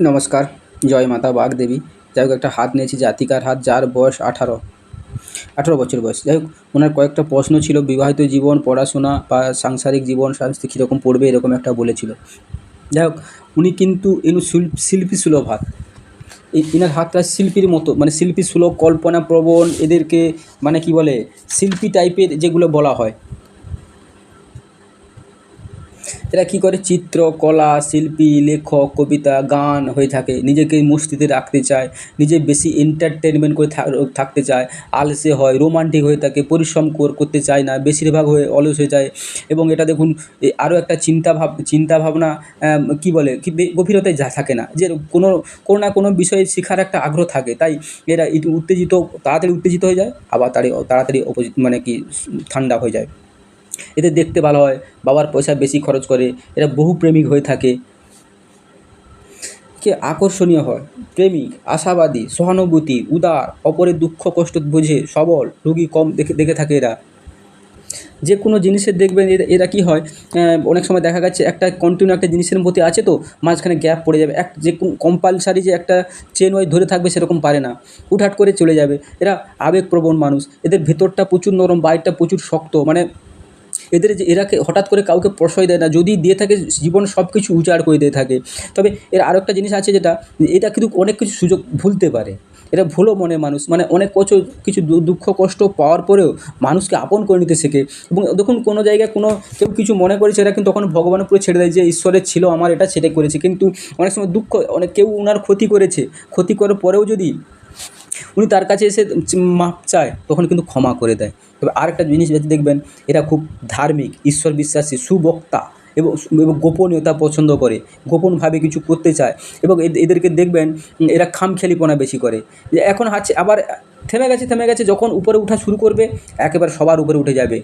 নমস্কার, জয় মাতা বাগদেবী। যাই হোক, একটা হাত নিয়েছি জাতিকার হাত, যার বয়স আঠারো আঠারো বছর বয়স। যাই হোক, ওনার কয়েকটা প্রশ্ন ছিল, বিবাহিত জীবন, পড়াশোনা বা সাংসারিক জীবন স্বাস্থ্য কীরকম পড়বে, এরকম একটা বলেছিল। যাই হোক, উনি কিন্তু এনু শিল- শিল্পী সুলভ হাত। এই ইনার হাতটা শিল্পীর মতো মানে শিল্পী সুলভ কল্পনা প্রবণ এদেরকে মানে কি বলে, শিল্পী টাইপের যেগুলো বলা হয়। এরা কী করে? চিত্র, কলা, শিল্পী, লেখক, কবিতা, গান হয়ে থাকে। নিজেকে মস্তিতে রাখতে চায়। নিজে বেশি এন্টারটেনমেন্ট করে থাকতে চায়। আলসে হয় রোমান্টিক হয়ে থাকে, পরিশ্রম করতে চায় না, বেশিরভাগ হয়ে অলস হয়ে যায়। এবং এটা দেখুন আরও একটা চিন্তা ভাব চিন্তা ভাবনা কি বলে? কি গভীরতায় যা থাকে না। যে কোনো কোনো না কোনো বিষয়ে শেখার একটা আগ্রহ থাকে। তাই এরা উত্তেজিত, তাড়াতাড়ি উত্তেজিত হয়ে যায়, আবার তাড়াতাড়ি অপোজিট মানে কি, ঠান্ডা হয়ে যায়। এদের দেখতে ভালো হয়, বাবার পয়সা বেশি খরচ করে, এরা বহু প্রেমিক হয়ে থাকে। কে আকর্ষণীয় হয়? প্রেমিক, আশাবাদী, সহানুভূতি, উদার, অপরের দুঃখ কষ্ট বুঝে, সবল, রুগী কম দেখে দেখে থাকে এরা। যে কোনো জিনিসের দেখবেন এরা কী হয় অনেক সময় দেখা যাচ্ছে একটা কন্টিনিউ একটা জিনিসের প্রতি আছে তো, মাঝখানে গ্যাপ পড়ে যাবে। এক, যে কম্পালসারি যে একটা চেন ওয়াই ধরে থাকবে সেরকম পারে না। হুটহাট করে চলে যাবে। এরা আবেগপ্রবণ মানুষ। এদের ভেতরটা প্রচুর নরম, বাইরটা প্রচুর শক্ত। মানে এদের যে এরাকে হঠাৎ করে কাউকে প্রশ্রয় দেয় না, যদি দিয়ে থাকে জীবন সব কিছু উজাড় করে দিয়ে থাকে। তবে এর আরও একটা জিনিস আছে যেটা, এটা কিন্তু অনেক কিছু সুযোগ ভুলতে পারে। এটা ভুলো মনে মানুষ মানে অনেক কিছু দু- দুঃখ, কষ্ট পাওয়ার পরেও মানুষকে আপন করে নিতে শেখে। এবং দেখুন, কোনো জায়গায় কোনো কেউ কিছু মনে করেছে, এরা কিন্তু তখন ভগবানের পুরো ছেড়ে দেয় যে ঈশ্বরের ছিল, আমার এটা ছেড়ে করেছে। কিন্তু অনেক সময় দুঃখ, অনেক কেউ ওনার ক্ষতি করেছে। ক্ষতি করার পরেও যদি উনি তার কাছে এসে মাপ চায়, তখন কিন্তু ক্ষমা করে দেয়। তবে আরেকটা জিনিস দেখবেন, এরা খুব ধার্মিক, ঈশ্বর বিশ্বাসী, সুবক্তা এবং গোপনীয়তা পছন্দ করে, গোপনভাবে কিছু করতে চায় এবং এদ- এদেরকে দেখবেন এরা খামখেলিপনা বেশি করে। যে এখন হাচ্ছে আবার থেমে গেছে থেমে গেছে, যখন উপরে উঠা শুরু করবে, একেবারে সবার উপরে উঠে যাবে।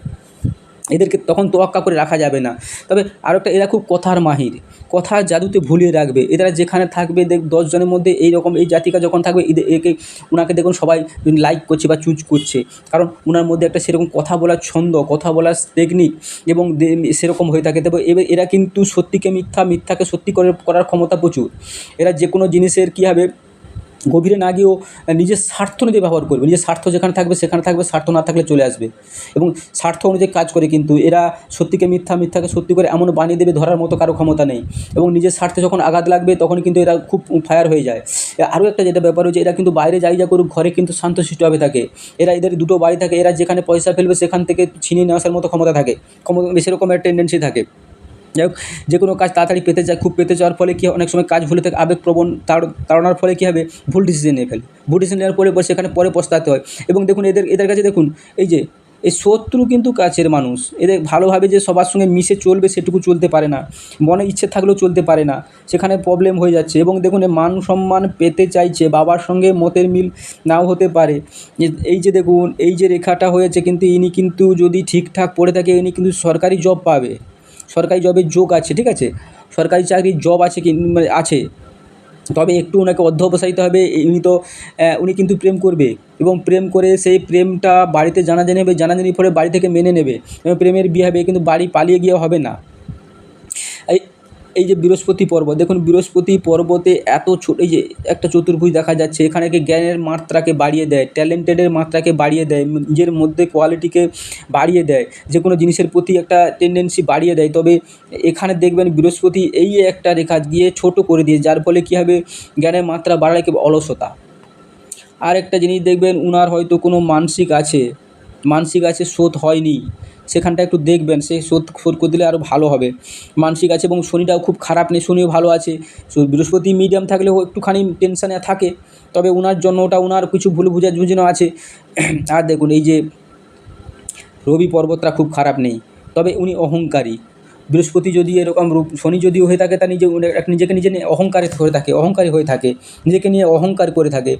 এদেরকে তখন তোয়াক্কা করে রাখা যাবে না। তবে আরও একটা এরা খুব কথার মাহির। কথার জাদুতে ভুলিয়ে রাখবে। এরা যেখানে থাকবে, দেখ দশজনের মধ্যে এই রকম এই জাতিকা যখন থাকবে এদের একে ওনাকে দেখুন সবাই লাইক করছে বা চুজ করছে। কারণ ওনার মধ্যে একটা সেরকম কথা বলার ছন্দ, কথা বলার টেকনিক এবং সেরকম হয়ে থাকে। তবে এবার এরা কিন্তু সত্যিকে মিথ্যা, মিথ্যাকে সত্যি করে, করার ক্ষমতা প্রচুর। এরা যে কোনো জিনিসের কী হবে গভীরে না গিয়েও নিজের স্বার্থ অনুযায়ী ব্যবহার করবে। নিজের স্বার্থ যেখানে থাকবে, সেখানে থাকবে, স্বার্থ না থাকলে চলে আসবে। এবং স্বার্থ অনুযায়ী কাজ করে কিন্তু এরা সত্যিকে মিথ্যা, মিথ্যাকে সত্যি করে এমন বানিয়ে দেবে ধরার মতো কারও ক্ষমতা নেই। এবং নিজের স্বার্থে যখন আঘাত লাগবে, তখন কিন্তু এরা খুব ফায়ার হয়ে যায়। আরও একটা যেটা ব্যাপার হচ্ছে, এরা কিন্তু বাইরে যাই যা করুক, ঘরে কিন্তু শান্তশিষ্টভাবে থাকে। এরা এদের দুটো বাড়ি থাকে, এরা যেখানে পয়সা ফেলবে, সেখান থেকে ছিনিয়ে নিয়ে আসার মতো ক্ষমতা থাকে। ক্ষমতা, সেরকম একটা টেন্ডেন্সি থাকে। যাই হোক, যে কোনো কাজ তাড়াতাড়ি পেতে যায় খুব পেতে যাওয়ার ফলে কি অনেক সময় কাজ ভুলে থাকে আবেগপ্রবণ তাড়- তাড়নার ফলে কী হবে? ভুল ডিসিশন নিয়ে ফেলে। ভুল ডিসিশন নেওয়ার পরে সেখানে পরে পস্তাতে হয়। এবং দেখুন, এদের এদের কাছে দেখুন, এই যে, এই শত্রু কিন্তু কাছের মানুষ। এদের ভালোভাবে যে সবার সঙ্গে মিশে চলবে, সেটুকু চলতে পারে না। মনে ইচ্ছে থাকলেও চলতে পারে না। সেখানে প্রবলেম হয়ে যাচ্ছে। এবং দেখুন মান সম্মান পেতে চাইছে, বাবার সঙ্গে মতের মিল নাও হতে পারে। এই যে দেখুন, এই যে রেখাটা হয়েছে, কিন্তু ইনি কিন্তু যদি ঠিকঠাক পড়ে থাকে, ইনি কিন্তু সরকারি জব পাবে। সরকারি জবের যোগ আছে, ঠিক আছে? সরকারি চাকরির জব আছে কি মানে আছে। তবে একটু ওনাকে অধ্যবসায়িত হবে উনি তো উনি কিন্তু প্রেম করবে এবং প্রেম করে সেই প্রেমটা বাড়িতে জানাজানি হবে, জানাজানির পরে বাড়ি থেকে মেনে নেবে। এবং প্রেমের বিয়ে হবে, কিন্তু বাড়ি পালিয়ে গিয়ে হবে না। এই যে বৃহস্পতি পর্বত দেখুন বৃহস্পতি পর্বতে এত ছোট, এই যে একটা চতুর্ভুজ দেখা যাচ্ছে, এখানে জ্ঞানের মাত্রাকে বাড়িয়ে দেয় ট্যালেন্টেডের মাত্রাকে বাড়িয়ে দেয়, নিজের মধ্যে কোয়ালিটিকে বাড়িয়ে দেয়, যে কোনো জিনিসের প্রতি একটা টেন্ডেন্সি বাড়িয়ে দেয়, তবে এখানে দেখবেন বৃহস্পতি এই একটা রেখা গিয়ে ছোট করে দিয়ে, যার ফলে কী হবে, জ্ঞানের মাত্রা বাড়ায় অলসতা। আর একটা জিনিস দেখবেন, উনার হয়তো কোনো মানসিক আছে মানসিক আছে, শোধ হয়নি। সেখানটা একটু দেখবেন সে শোধ শোধ করে দিলে আরও ভালো হবে। মানসিক আছে এবং শনিটাও খুব খারাপ নেই, শনিও ভালো আছে। বৃহস্পতি মিডিয়াম থাকলেও একটুখানি টেনশানে থাকে, তবে ওনার জন্য ওটা ওনার কিছু ভুল বুঝা বুঝানো আছে। আর দেখুন, এই যে রবি পর্বতটা খুব খারাপ নেই, তবে উনি অহংকারী। বৃহস্পতি যদি এরকম রূপ, শনি যদিও হয়ে থাকে, তা নিজে নিজেকে নিজে নিয়ে অহংকারী হয়ে থাকে, অহংকারী হয়ে থাকে, নিজেকে নিয়ে অহংকার করে থাকে।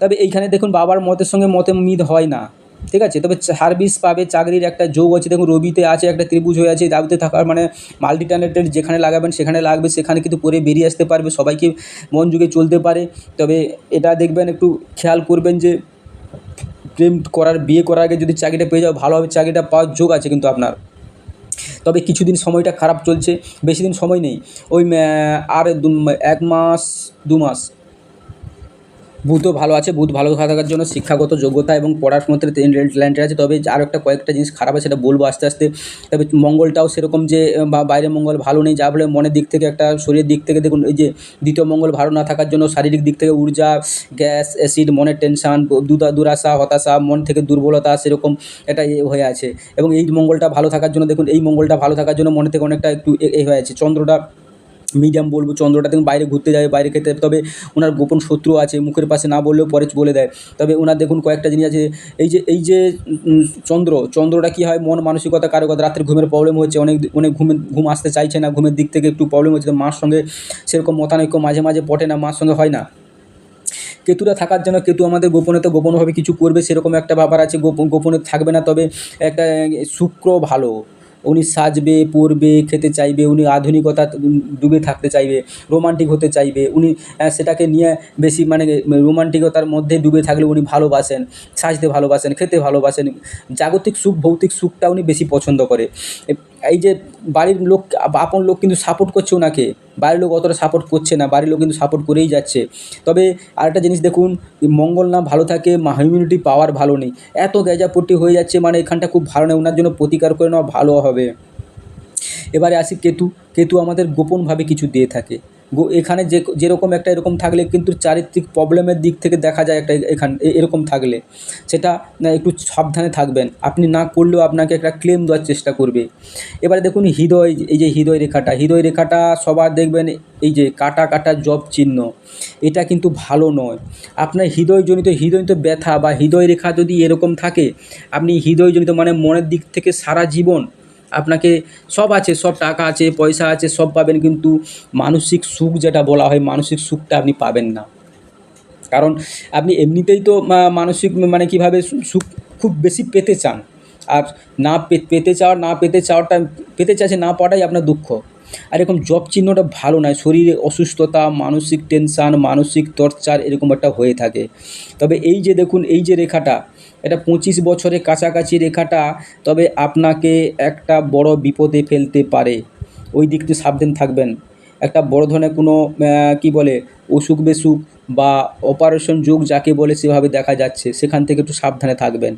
তবে এইখানে দেখুন, বাবার মতের সঙ্গে মতে মিদ হয় না। ঠিক আছে? তবে সার্ভিস পাবে, চাকরির একটা যোগ আছে। দেখুন, রবিতে আছে একটা ত্রিভুজ হয়ে আছে, দাবিতে থাকার মানে মাল্টি ট্যালেন্টেড যেখানে লাগাবেন, সেখানে লাগবে, সেখানে কিন্তু পরে বেরিয়ে আসতে পারবে, সবাইকে মন যুগে চলতে পারে। তবে এটা দেখবেন, একটু খেয়াল করবেন যে প্রেম করার, বিয়ে করার আগে যদি চাকরিটা পেয়ে যাও, ভালোভাবে চাকরিটা পাওয়ার যোগ আছে কিন্তু আপনার। তবে কিছুদিন সময়টা খারাপ চলছে, বেশি দিন সময় নেই। ওই আর এক মাস, দু মাস বুধও ভালো আছে, বুধ ভালো থাকার জন্য শিক্ষাগত যোগ্যতা এবং মধ্যে ট্যালেন্টেড আছে। তবে আরও একটা কয়েকটা জিনিস খারাপ আছে সেটা বলব আস্তে আস্তে। তবে মঙ্গলটাও সেরকম যে বা বাইরে মঙ্গল ভালো নেই, যা বলে মনের দিক থেকে একটা শরীরের দিক থেকে দেখুন, এই যে দ্বিতীয় মঙ্গল ভালো না থাকার জন্য শারীরিক দিক থেকে ঊর্জা, গ্যাস, অ্যাসিড, মনের টেনশান দুরা দুরাশা, হতাশা, মন থেকে দুর্বলতা সেরকম একটা এ হয়ে আছে। এবং এই মঙ্গলটা ভালো থাকার জন্য দেখুন, এই মঙ্গলটা ভালো থাকার জন্য মনে থেকে অনেকটা একটু এ হয়ে আছে। চন্দ্রটা মিডিয়াম বলব, চন্দ্রটা দেখুন বাইরে ঘুরতে যাবে, বাইরে খেতে তবে ওনার গোপন শত্রু আছে, মুখের পাশে না বললেও পরে বলে দেয়। তবে ওনার দেখুন কয়েকটা জিনিস আছে। এই যে এই যে চন্দ্র, চন্দ্রটা কী হয়? মন মানসিকতা কারও কথা রাত্রে ঘুমের প্রবলেম হচ্ছে, অনেক অনেক ঘুমে, ঘুম আসতে চাইছে না, ঘুমের দিক থেকে একটু প্রবলেম হচ্ছে মার সঙ্গে সেরকম মতানৈক্য মাঝে মাঝে পটে না, মার সঙ্গে হয় না। কেতুরা থাকার জন্য কেতু আমাদের গোপনে তো গোপনভাবে কিছু করবে, সেরকম একটা ব্যাপার আছে গোপন গোপনে থাকবে না, তবে একটা শুক্র ভালো। উনি সাজবে, পরবে, খেতে চাইবে, উনি আধুনিকতা ডুবে থাকতে চাইবে, রোমান্টিক হতে চাইবে, উনি সেটাকে নিয়ে বেশি মানে রোমান্টিকতার মধ্যে ডুবে থাকলে উনি ভালোবাসেন, সাজতে ভালোবাসেন, খেতে ভালোবাসেন, জাগতিক সুখ, ভৌতিক সুখটা উনি বেশি পছন্দ করে। এই যে বাড়ির লোক, আপন লোক কিন্তু সাপোর্ট করছে ওনাকে। বাড়ির লোক অতটা সাপোর্ট করছে না, বাড়ির লোক কিন্তু সাপোর্ট করেই যাচ্ছে। তবে আরেকটা জিনিস দেখুন মঙ্গল না ভালো থাকে হিউম্যানিটি পাওয়ার ভালো নেই। এত গেজাপট্টি হয়ে যাচ্ছে মানে এখানটা খুব ভালো নেই, ওনার জন্য প্রতিকার করে নেওয়া ভালো হবে। এবারে আসি কেতু। কেতু আমাদের গোপনভাবে কিছু দিয়ে থাকে। এখানে যে যেরকম একটা এরকম থাকলে কিন্তু চারিত্রিক প্রবলেমের দিক থেকে দেখা যায় একটা এখান এরকম থাকলে। সেটা একটু সাবধানে থাকবেন। আপনি না করলেও আপনাকে একটা ক্লেম দেওয়ার চেষ্টা করবে। এবারে দেখুন হৃদয়, এই যে হৃদয় রেখাটা। হৃদয় রেখাটা সবার দেখবেন এই যে কাটা কাটা জব চিহ্ন। এটা কিন্তু ভালো নয়। আপনার হৃদয়জনিত হৃদয়জনিত ব্যথা বা হৃদয় রেখা যদি এরকম থাকে, আপনি হৃদয়জনিত মানে মনের দিক থেকে সারা জীবন আপনাকে সব আছে, সব টাকা আছে, পয়সা আছে, সব পাবেন, কিন্তু মানসিক সুখ যেটা বলা হয়, মানসিক সুখটা আপনি পাবেন না। কারণ আপনি এমনিতেই তো মানসিক মানে কীভাবে সুখ খুব বেশি পেতে চান। আর না পেতে চাওয়া না পেতে চাওয়াটা পেতে চাইছে না পাওয়াটাই আপনার দুঃখ। আর এরকম জব চিহ্নটা ভালো নয়, শরীরে অসুস্থতা, মানসিক টেনশান মানসিক টর্চার এরকম একটা হয়ে থাকে। তবে এই যে দেখুন, এই যে রেখাটা এটা পঁচিশ বছরের কাছাকাছি রেখাটা, তবে আপনাকে একটা বড় বিপদে ফেলতে পারে। ওই দিক থেকে সাবধান থাকবেন। একটা বড় ধরনের কোনো কি বলে, অসুখ বেসুখ বা অপারেশন যোগ যাকে বলে সেভাবে দেখা যাচ্ছে। সেখান থেকে একটু সাবধানে থাকবেন।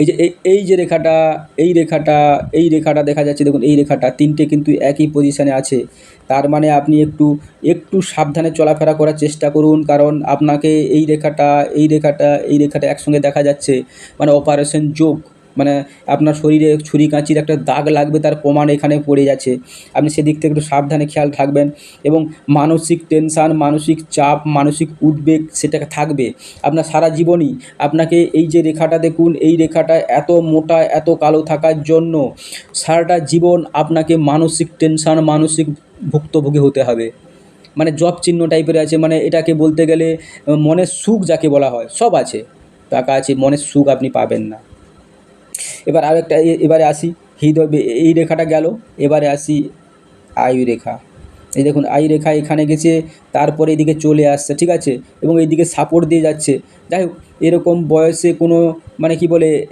এই যে এই যে রেখাটা, এই রেখাটা এই রেখাটা দেখা যাচ্ছে, দেখুন, এই রেখাটা তিনটে কিন্তু একই পজিশানে আছে। তার মানে আপনি একটু একটু সাবধানে চলাফেরা করার চেষ্টা করুন, কারণ আপনাকে এই রেখাটা এই রেখাটা এই রেখাটা একসঙ্গে দেখা যাচ্ছে। মানে অপারেশন যোগ। মানে আপনার শরীরে ছুরি কাঁচির একটা দাগ লাগবে, তার প্রমাণ এখানে পড়ে যাচ্ছে। আপনি সেদিক থেকে একটু সাবধানে খেয়াল থাকবেন এবং মানসিক টেনশান মানসিক চাপ, মানসিক উদ্বেগ সেটা থাকবে। আপনার সারা জীবনই আপনাকে এই যে রেখাটা দেখুন, এই রেখাটা এত মোটা, এত কালো থাকার জন্য সারাটা জীবন আপনাকে মানসিক টেনশান মানসিক ভুক্তভোগী হতে হবে। মানে জব চিহ্ন টাইপের আছে মানে এটাকে বলতে গেলে মনের সুখ যাকে বলা হয়, সব আছে। টাকা আছে, মনের সুখ আপনি পাবেন না। এবার আরেকটা, এ- এবারে আসি হৃদয় এই রেখাটা গেল, এবারে আসি আয়ু রেখা এই দেখুন আয়ু রেখা এখানে গেছে, তারপরে এদিকে চলে আসছে, ঠিক আছে? এবং এইদিকে সাপোর্ট দিয়ে যাচ্ছে। যাই হোক, এরকম বয়সে কোনো মানে কি বলে,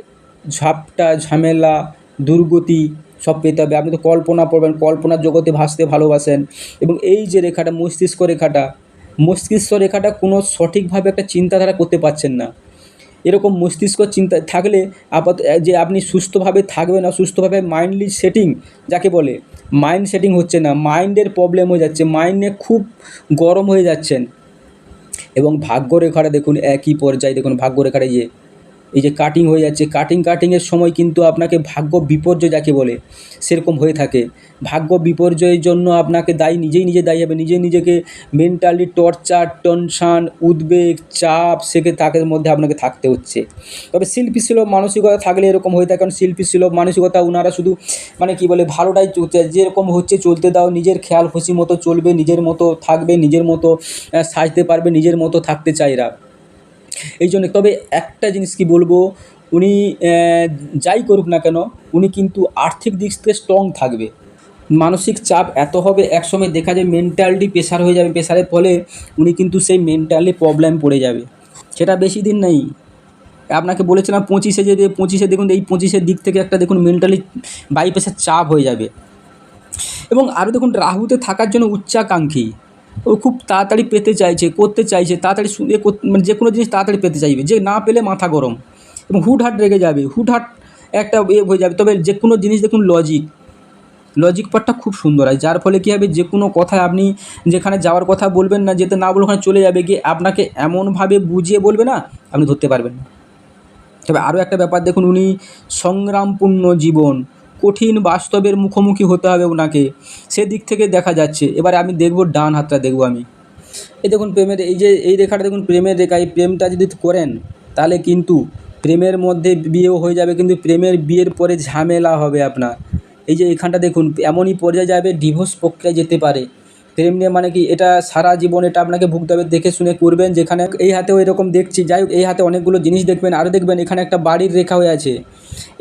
ঝাপটা, ঝামেলা, দুর্গতি সব পেতে হবে। আপনি তো কল্পনা পড়বেন কল্পনার জগতে ভাসতে ভালোবাসেন। এবং এই যে রেখাটা, মস্তিষ্ক রেখাটা মস্তিষ্ক রেখাটা কোনো সঠিকভাবে একটা চিন্তাধারা করতে পারছেন না। এরকম মস্তিষ্ক চিন্তা থাকলে আপাত, যে আপনি সুস্থভাবে থাকবেন না সুস্থভাবে মাইন্ডলি সেটিং যাকে বলে মাইন্ড সেটিং হচ্ছে না মাইন্ডের প্রবলেম হয়ে যাচ্ছে মাইন্ডে খুব গরম হয়ে যাচ্ছেন। এবং ভাগ্যরেখাটা দেখুন একই পর্যায়ে, দেখুন ভাগ্যরেখাটা ইয়ে এই যে কাটিং হয়ে যাচ্ছে কাটিং কাটিংয়ের সময় কিন্তু আপনাকে ভাগ্য বিপর্যয় যাকে বলে, সেরকম হয়ে থাকে। ভাগ্য বিপর্যয়ের জন্য আপনাকে দায়ী, নিজেই নিজে দায়ী হবে। নিজে নিজেকে মেন্টালি টর্চার টেনশান উদ্বেগ, চাপ, সেকে তাকের মধ্যে আপনাকে থাকতে হচ্ছে। তবে শিল্পী সুলভ মানসিকতা থাকলে এরকম হয়ে থাকে। কারণ শিল্পী সুলভ মানসিকতা ওনারা শুধু মানে কি বলে, ভালোটাই চলতে যেরকম হচ্ছে চলতে দাও, নিজের খেয়াল খুশি মতো চলবে, নিজের মতো থাকবে, নিজের মতো সাজতে পারবে, নিজের মতো থাকতে চায় এরা। এই জন্য তবে একটা জিনিস কি বলব, উনি যাই করুক না কেন, উনি কিন্তু আর্থিক দিক থেকে স্ট্রং থাকবে। মানসিক চাপ এত হবে, একসময় দেখা যায় মেন্টালিটি প্রেশার হয়ে যাবে প্রেশারের ফলে উনি কিন্তু সেই মেন্টালি প্রবলেম পড়ে যাবে। সেটা বেশি দিন নেই। আপনাকে বলেছিলাম পঁচিশে যে, পঁচিশে দেখুন, এই পঁচিশের দিক থেকে একটা দেখুন মেন্টালি বাইপাসের চাপ হয়ে যাবে। এবং আরও দেখুন, রাহুতে থাকার জন্য উচ্চাকাঙ্ক্ষী। ও খুব তাড়াতাড়ি পেতে চাইছে করতে চাইছে তাড়াতাড়ি মানে যে কোনো জিনিস তাড়াতাড়ি পেতে চাইবে। যে না পেলে মাথা গরম এবং হুটহাট রেগে যাবে। হুটহাট একটা এ হয়ে যাবে। তবে যে কোনো জিনিস দেখুন লজিক লজিক পার্টটা খুব সুন্দর হয়। যার ফলে কী হবে? যে কোনো কথায় আপনি যেখানে যাওয়ার কথা বলবেন না, যেতে না বলে ওখানে চলে যাবে গিয়ে আপনাকে এমনভাবে বুঝিয়ে বলবে না, আপনি ধরতে পারবেন না। তবে আরও একটা ব্যাপার দেখুন, উনি সংগ্রামপূর্ণ জীবন। কঠিন বাস্তবের মুখোমুখি হতে হবে ওনাকে। সেদিক থেকে দেখা যাচ্ছে। এবারে আমি দেখব, ডান হাতটা দেখব আমি। এই দেখুন প্রেমের, এই যে, এই রেখাটা দেখুন প্রেমের রেখা। এই প্রেমটা যদি করেন, তাহলে কিন্তু প্রেমের মধ্যে বিয়েও হয়ে যাবে, কিন্তু প্রেমের বিয়ের পরে ঝামেলা হবে আপনার। এই যে এখানটা দেখুন, এমনই পর্যায়ে যাবে, ডিভোর্স প্রক্রিয়া যেতে পারে। প্রেম নিয়ে মানে কি এটা সারা জীবন এটা আপনাকে ভুগতে হবে, দেখে শুনে করবেন যেখানে, এই হাতেও এরকম দেখছি, যাই হোক, এই হাতে অনেকগুলো জিনিস দেখবেন, আরও দেখবেন, এখানে একটা বাড়ির রেখা হয়ে আছে।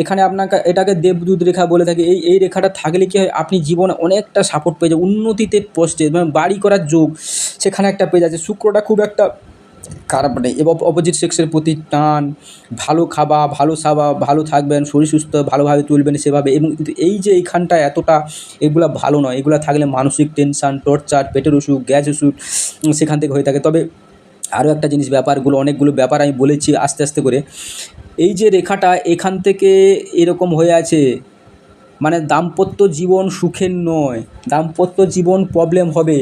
এখানে আপনাকে, এটাকে দেবদূত রেখা বলে থাকে, এই এই রেখাটা থাকলে কি হয়, আপনি জীবনে অনেকটা সাপোর্ট পেয়ে যাবেন, উন্নতিতে পোস্টে মানে বাড়ি করার যোগ, সেখানে একটা পেয়ে যাচ্ছে শুক্রটা খুব একটা খারাপ নেই এবং অপোজিট সেক্সের প্রতি টান, ভালো খাওয়া ভালো সাবা, ভালো থাকবেন, শরীর সুস্থ, ভালোভাবে তুলবেন সেভাবে এবং এই যে এইখানটা এতটা এগুলা ভালো নয়, এগুলো থাকলে মানসিক টেনশান টর্চার পেটের অসুখ, গ্যাস ওষুধ সেখান থেকে হয়ে থাকে। তবে আরও একটা জিনিস, ব্যাপারগুলো, অনেকগুলো ব্যাপার আমি বলেছি আস্তে আস্তে করে। এই যে রেখাটা এখান থেকে এরকম হয়ে আছে মানে দাম্পত্য জীবন সুখের নয়। দাম্পত্য জীবন প্রবলেম হবে।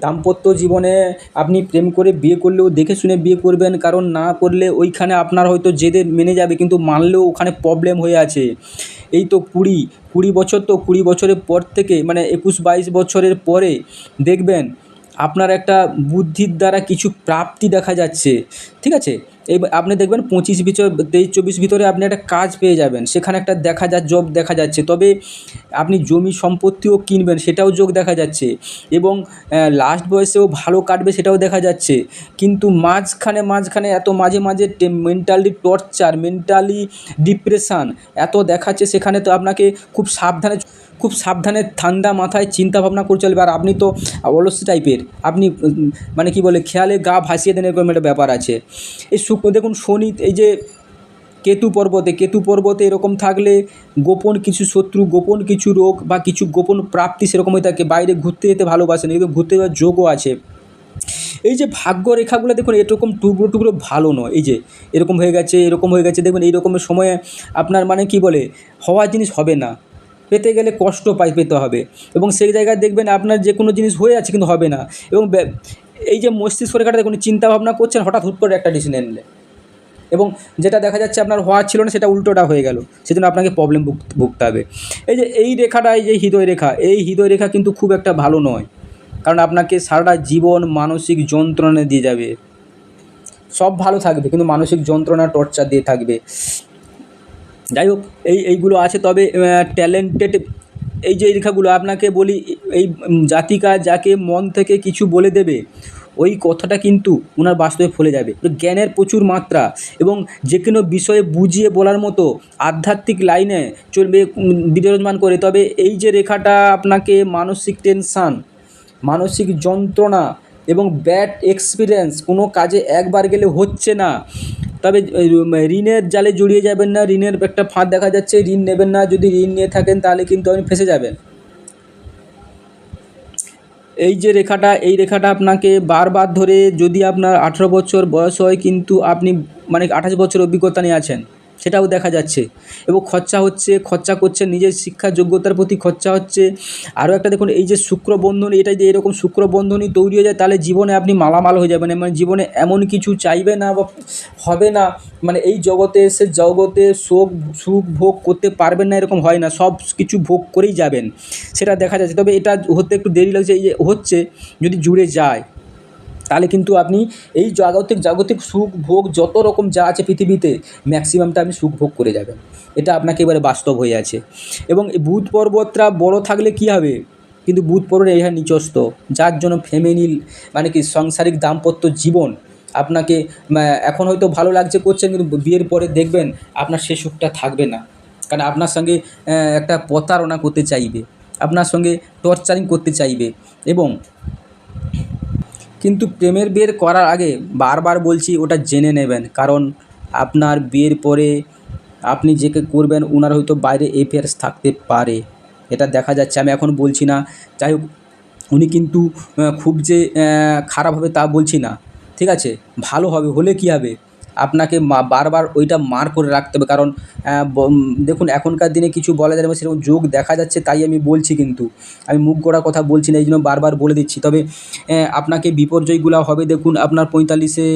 দাম্পত্য জীবনে আপনি প্রেম করে বিয়ে করলেও দেখে শুনে বিয়ে করবেন, কারণ না করলে ওইখানে আপনার হয়তো জেদের মেনে যাবে, কিন্তু মানলেও ওখানে প্রবলেম হয়ে আছে। এই তো কুড়ি কুড়ি বছর তো কুড়ি বছরের পর থেকে মানে একুশ বাইশ বছরের পরে দেখবেন আপনার একটা বুদ্ধির দ্বারা কিছু প্রাপ্তি দেখা যাচ্ছে। ঠিক আছে? এই আপনি দেখবেন পঁচিশ বছর তেইশ, চব্বিশ ভিতরে আপনি একটা কাজ পেয়ে যাবেন। সেখানে একটা দেখা যা, জব দেখা যাচ্ছে। তবে আপনি জমি সম্পত্তিও কিনবেন, সেটাও যোগ দেখা যাচ্ছে। এবং লাস্ট বয়সেও ভালো কাটবে সেটাও দেখা যাচ্ছে। কিন্তু মাঝখানে মাঝখানে এত মাঝে মাঝে মেন্টালি টর্চার মেন্টালি ডিপ্রেশান এত দেখাচ্ছে, সেখানে তো আপনাকে খুব সাবধানে খুব সাবধানে, ঠান্ডা মাথায় চিন্তা ভাবনা করে চলবে। আর আপনি তো অলস টাইপের, আপনি মানে কি বলে, খেয়ালে গা ভাসিয়ে দেন, এরকম একটা ব্যাপার আছে। এই দেখুন, শনি, এই যে কেতু পর্বতে কেতু পর্বতে এরকম থাকলে গোপন কিছু শত্রু, গোপন কিছু রোগ বা কিছু গোপন প্রাপ্তি সেরকম হয়ে থাকে। বাইরে ঘুরতে যেতে ভালোবাসেন কিন্তু ঘুরতে যাওয়ার যোগও আছে। এই যে ভাগ্য রেখাগুলো, দেখুন, এরকম টুকরো টুকরো ভালো নয়। এই যে এরকম হয়ে গেছে, এরকম হয়ে গেছে দেখবেন এই রকমের সময়ে আপনার মানে কি বলে, হওয়ার জিনিস হবে না। পেতে গেলে কষ্ট পাই, পেতে হবে। এবং সেই জায়গায় দেখবেন আপনার যে কোনো জিনিস হয়ে আছে কিন্তু হবে না। এবং এই যে মস্তিষ্ক রেখাটা দেখুন চিন্তা ভাবনা করছেন, হঠাৎ হুট করে একটা ডিসিশন নিলে এবং যেটা দেখা যাচ্ছে আপনার হওয়ার ছিল না, সেটা উল্টোটা হয়ে গেল। সেজন্য আপনাকে প্রবলেম ভুগতে হবে। এই যে, এই রেখাটা, এই যে হৃদয় রেখা, এই হৃদয় রেখা কিন্তু খুব একটা ভালো নয়। কারণ আপনাকে সারাটা জীবন মানসিক যন্ত্রণা দিয়ে যাবে। সব ভালো থাকবে, কিন্তু মানসিক যন্ত্রণা টর্চার দিয়ে থাকবে। যাই হোক এই, এইগুলো আছে। তবে ট্যালেন্টেড এই যে রেখাগুলো, আপনাকে বলি, এই জাতিকা যাকে মন থেকে কিছু বলে দেবে, ওই কথাটা কিন্তু ওনার বাস্তবে ফলে যাবে। জ্ঞানের প্রচুর মাত্রা এবং যে কোনো বিষয়ে বুঝিয়ে বলার মতো আধ্যাত্মিক লাইনে চলবে বিরাজমান করে। তবে এই যে রেখাটা আপনাকে মানসিক টেনশান মানসিক যন্ত্রণা এবং ব্যাড এক্সপিরিয়েন্স, কোনো কাজে একবার গেলে হচ্ছে না। তবে ঋণের জালে জড়িয়ে যাবেন না, ঋণের একটা ফাঁদ দেখা যাচ্ছে, ঋণ নেবেন না, যদি ঋণ নিয়ে থাকেন তাহলে কিন্তু আপনি ফেসে যাবেন। এই যে রেখাটা, এই রেখাটা আপনাকে বারবার ধরে যদি আপনার আঠেরো বছর বয়স হয় কিন্তু আপনি মানে আঠাশ বছর অভিজ্ঞতা নিয়ে আছেন সেটাও দেখা যাচ্ছে। এবং খরচা হচ্ছে, খরচা করছে, নিজের শিক্ষা যোগ্যতার প্রতি খরচা হচ্ছে। আরও একটা দেখুন, এই যে শুক্রবন্ধন এটা যদি এরকম শুক্রবন্ধনই তৈরি হয়ে যায়, তাহলে জীবনে আপনি মালামাল হয়ে যাবেন। মানে জীবনে এমন কিছু চাইবে না বা হবে না। মানে এই জগতে এসে জগতে শোক, সুখ ভোগ করতে পারবেন না, এরকম হয় না। সব কিছু ভোগ করেই যাবেন। সেটা দেখা যাচ্ছে। তবে এটা হতে একটু দেরি লাগছে, এই যে হচ্ছে, যদি জুড়ে যায়। তাহলে কিন্তু আপনি এই জাগতিক জাগতিক সুখ, ভোগ যত রকম যা আছে পৃথিবীতে ম্যাক্সিমামটা আপনি সুখ ভোগ করে যাবেন। এটা আপনাকে এবারে বাস্তব হয়ে আছে। এবং বুধ পর্বতটা বড় থাকলে কী হবে? কিন্তু বুধ পর্বত এই নিচস্ত যার জন্য ফ্যামিলির মানে কি সাংসারিক দাম্পত্য জীবন আপনাকে এখন হয়তো ভালো লাগছে করছেন, কিন্তু বিয়ের পরে দেখবেন আপনার সে সুখটা থাকবে না। কারণ আপনার সঙ্গে একটা প্রতারণা করতে চাইবে। আপনার সঙ্গে টর্চারিং করতে চাইবে। এবং কিন্তু প্রেমের বিয়ের করার আগে বারবার বলছি, ওটা জেনে নেবেন। কারণ আপনার বিয়ের পরে আপনি যেকে করবেন ওনার হয়তো বাইরে এফেয়ার্স থাকতে পারে। এটা দেখা যাচ্ছে, আমি এখন বলছি না। যাই হোক, উনি কিন্তু খুব যে খারাপ হবে তা বলছি না। ঠিক আছে? ভালো হবে, হলে কী হবে? আপনাকে বারবার ওইটা মার করে রাখতে হবে। কারণ দেখুন এখনকার দিনে কিছু বলা যায় না, সেরকম যোগ দেখা যাচ্ছে তাই আমি বলছি কিন্তু। আমি মুখ গড়া কথা বলছি না এই জন্য বারবার বলে দিচ্ছি। তবে আপনাকে বিপর্যয়গুলো হবে দেখুন আপনার পঁয়তাল্লিশে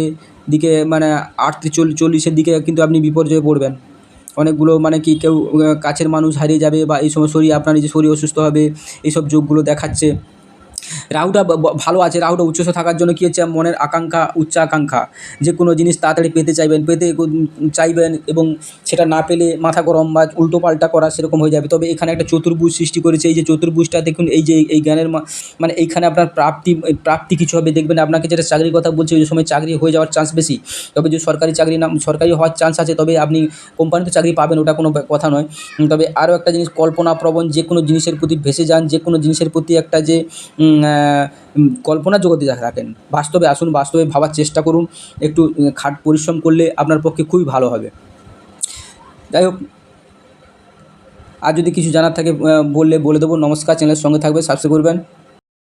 দিকে মানে আটত্রিশ চল্লিশ চল্লিশের দিকে কিন্তু আপনি বিপর্যয়ে পড়বেন। অনেকগুলো মানে কি কেউ কাছের মানুষ হারিয়ে যাবে বা এই সময় শরীর আপনার নিজের শরীর অসুস্থ হবে এইসব যোগগুলো দেখাচ্ছে। রাহুটা ভালো আছে, রাহুটা উচ্চস্থ থাকার জন্য কী হচ্ছে, মনের আকাঙ্ক্ষা উচ্চ আকাঙ্ক্ষা যে কোনো জিনিস তাড়াতাড়ি পেতে চাইবেন পেতে চাইবেন এবং সেটা না পেলে মাথা গরম বা উল্টো পাল্টা করা সেরকম হয়ে যাবে। তবে এখানে একটা চতুর্ভুজ সৃষ্টি করেছে, এই যে চতুর্ভুজটা দেখুন, এই যে এই জ্ঞানের মানে এইখানে আপনার প্রাপ্তি প্রাপ্তি কিছু হবে। দেখবেন আপনাকে যেটা চাকরির কথা বলছি, ওই সময় চাকরি হয়ে যাওয়ার চান্স বেশি। তবে যে সরকারি চাকরি না, সরকারি হওয়ার চান্স আছে, তবে আপনি কোম্পানিতে চাকরি পাবেন, ওটা কোনো কথা নয়। তবে আরও একটা জিনিস, কল্পনাপ্রবণ, যে কোনো জিনিসের প্রতি ভেসে যান, যে কোনো জিনিসের প্রতি একটা যে কল্পনা জগতে থাকেন বাস্তবে আসুন, বাস্তবে ভাবার চেষ্টা করুন, একটু খাট পরিশ্রম করলে আপনার পক্ষে খুবই ভালো হবে। যাই হোক, আর যদি কিছু জানার থাকে বললে বলে দেবো। নমস্কার, চ্যানেলের সঙ্গে থাকবে সাবস্ক্রাইব করবেন।